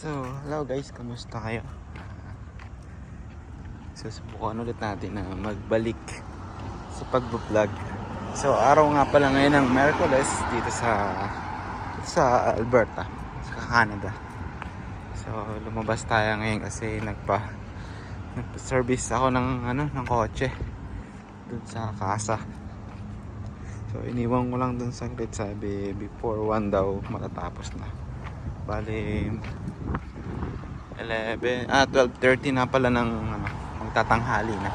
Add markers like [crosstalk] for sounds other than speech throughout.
Hello guys, kamusta kayo? Susubukan ulit natin na magbalik sa pagbablog. So araw nga pala ngayon ng Merkules dito sa sa Alberta, sa Canada. So lumabas tayo ngayon kasi nagpa nagpa-service ako ng ano ng kotse dun sa casa. So iniwan ko lang dun saglit sabi before 1 daw matatapos na. Bali 11, ah 12.30 na pala ng ano, magtatanghali na.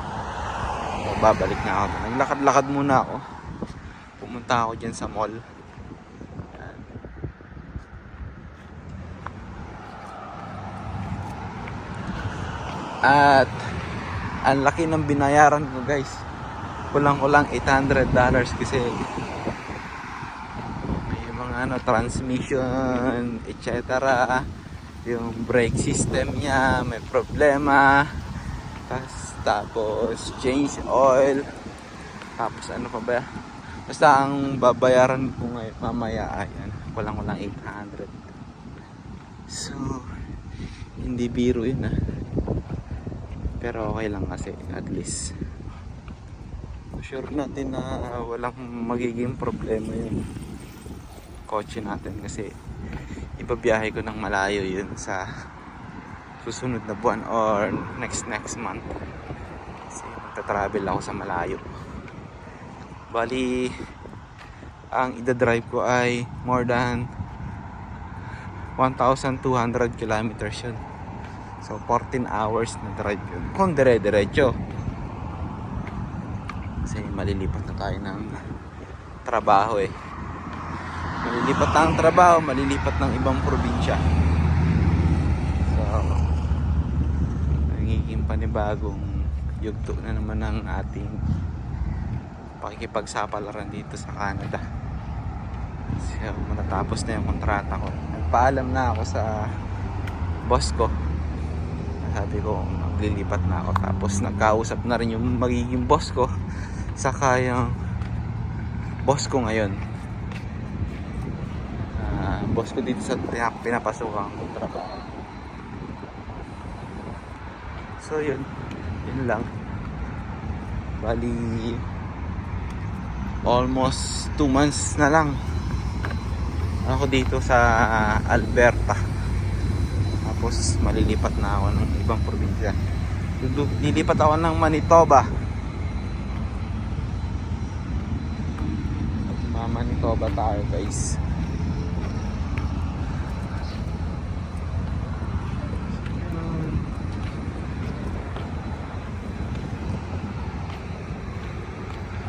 So, babalik na ako. Naglakad-lakad muna ako. Pumunta ako dyan sa mall. Yan. At ang laki ng binayaran ko guys. Kulang-kulang 800 dollars kasi may mga ano transmission etc yung brake system niya may problema. Tapos, tapos change oil. Tapos ano pa ba basta ang babayaran ko ngayon mamaya ayan walang walang 800 so hindi biro yun ah. Pero okay lang kasi at least. Sure natin na walang magiging problema yung kotse natin kasi ibabiyahe ko ng malayo yun sa susunod na buwan or next next month. Kasi magta-travel ako sa malayo. Bali ang ida-drive ko ay more than 1,200 kilometers yun. So 14 hours na drive yun. Kung dire-diretso. Kasi malilipat na tayo ng trabaho eh malilipat na ang trabaho, malilipat ng ibang probinsya. So, nagiging panibagong yugto na naman ng ating pakikipagsapalaran dito sa Canada. So, matatapos na yung kontrata ko. Nagpaalam na ako sa boss ko. Sabi ko, maglilipat na ako. Tapos nagkausap na rin yung magiging boss ko. Saka yung boss ko ngayon boss ko dito sa pinap- pinapasukan kong trabaho. So yun, yun lang. Bali, almost 2 months na lang ako dito sa Alberta. Tapos malilipat na ako ng ibang probinsya. Lilipat ako ng Manitoba. Manitoba tayo guys.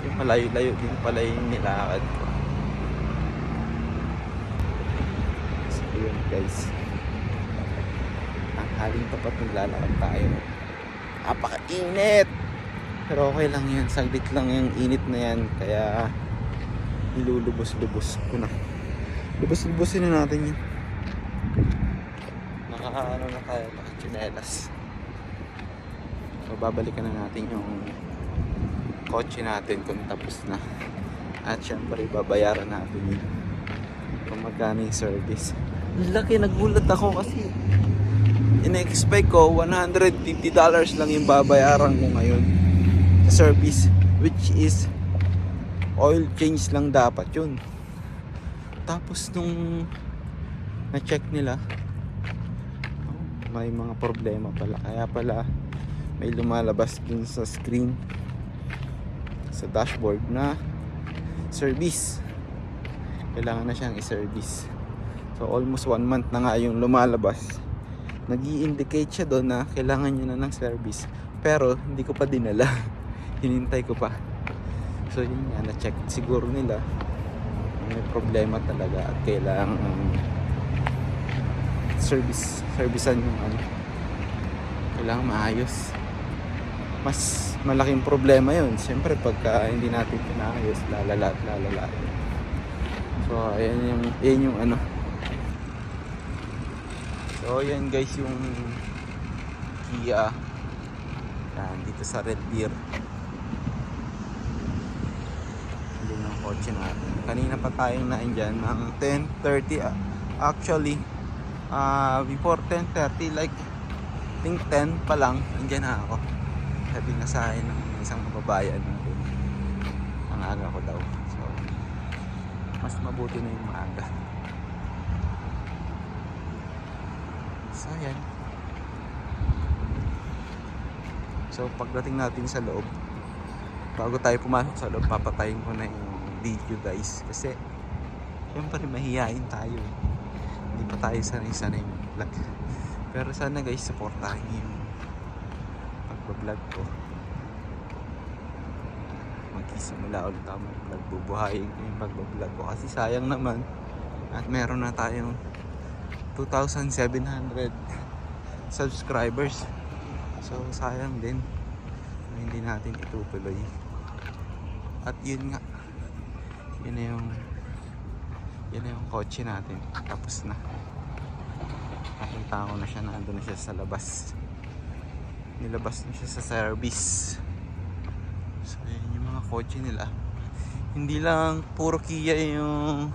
Yung malayo-layo din pala yung nilakad ko. So yun guys. Ang haling tapat naglalakad tayo. Napakainit! Pero okay lang yun. Saglit lang yung init na yan. Kaya nilulubos-lubos ko na. Lubos-lubosin na natin yun. Naka ano na tayo, nakachinelas. So babalikan na natin yung kotse natin kung tapos na. At syempre babayaran natin yun. Kung magkano yung service. Laki, nagulat ako kasi in-expect ko $150 lang yung babayaran ko ngayon sa service which is oil change lang dapat yun tapos nung na-check nila may mga problema pala kaya pala may lumalabas dun sa screen sa dashboard na service. Kailangan na siyang i-service. So almost one month na nga yung lumalabas. Nag indicate siya doon na kailangan niya na ng service pero hindi ko pa dinala. [laughs] Hinintay ko pa. So yun nga na-check siguro nila. May problema talaga at kailangan um, service servicean yung ano. Kailangan maayos mas malaking problema yun. Siyempre pagka hindi natin pinaayos lalala at lalala. So ayan yung, ayan yung ano. So ayan guys yung Kia. Yan dito sa Red Deer. Yung ng kotse natin. Kanina pa tayong nain dyan ng 10.30 ah. actually ah, before 10.30 like think 10 pa lang andyan na ako sabi nga sa akin ng isang kababayan natin ang aga ko daw. So mas mabuti na yung maaga. So yan so pagdating natin sa loob bago tayo pumasok sa loob papatayin ko na yung video guys. Kasi syempre mahihain tayo. Hindi pa tayo sanay-sanay mag-vlog. Pero sana guys supportahan niyo yung pagbablog ko. Magsisimula ulit ako mag-vlog ko yung pagbablog ko. Kasi sayang naman at meron na tayong 2,700 subscribers. So sayang din hindi natin itutuloy. At yun nga yun na yung yun na yung kotse natin. Tapos na. Nakita ko na siya na ando na siya sa labas nilabas na siya sa service. So yun yung mga kotse nila. Hindi lang puro Kia yung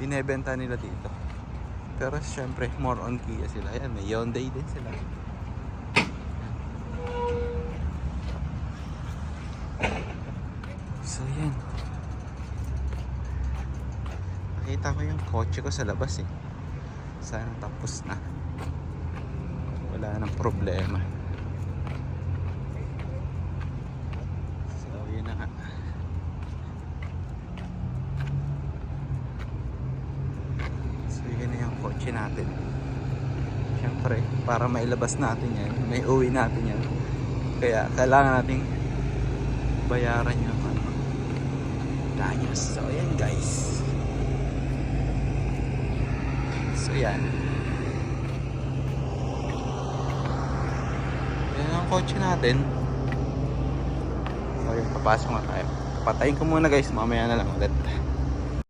binebenta nila dito. Pero syempre more on Kia sila. Yan may Hyundai din sila. So yan nakita ko yung kotse ko sa labas eh. Sana tapos na. Wala nang problema so yun na nga so yun na yung kotse natin syempre para mailabas natin yan may uwi natin yan kaya kailangan nating bayaran yung ano danyos so yan guys So yan. Yan ang kotse natin. So yun, papasok na tayo. Patayin ko muna guys, mamaya na lang ulit.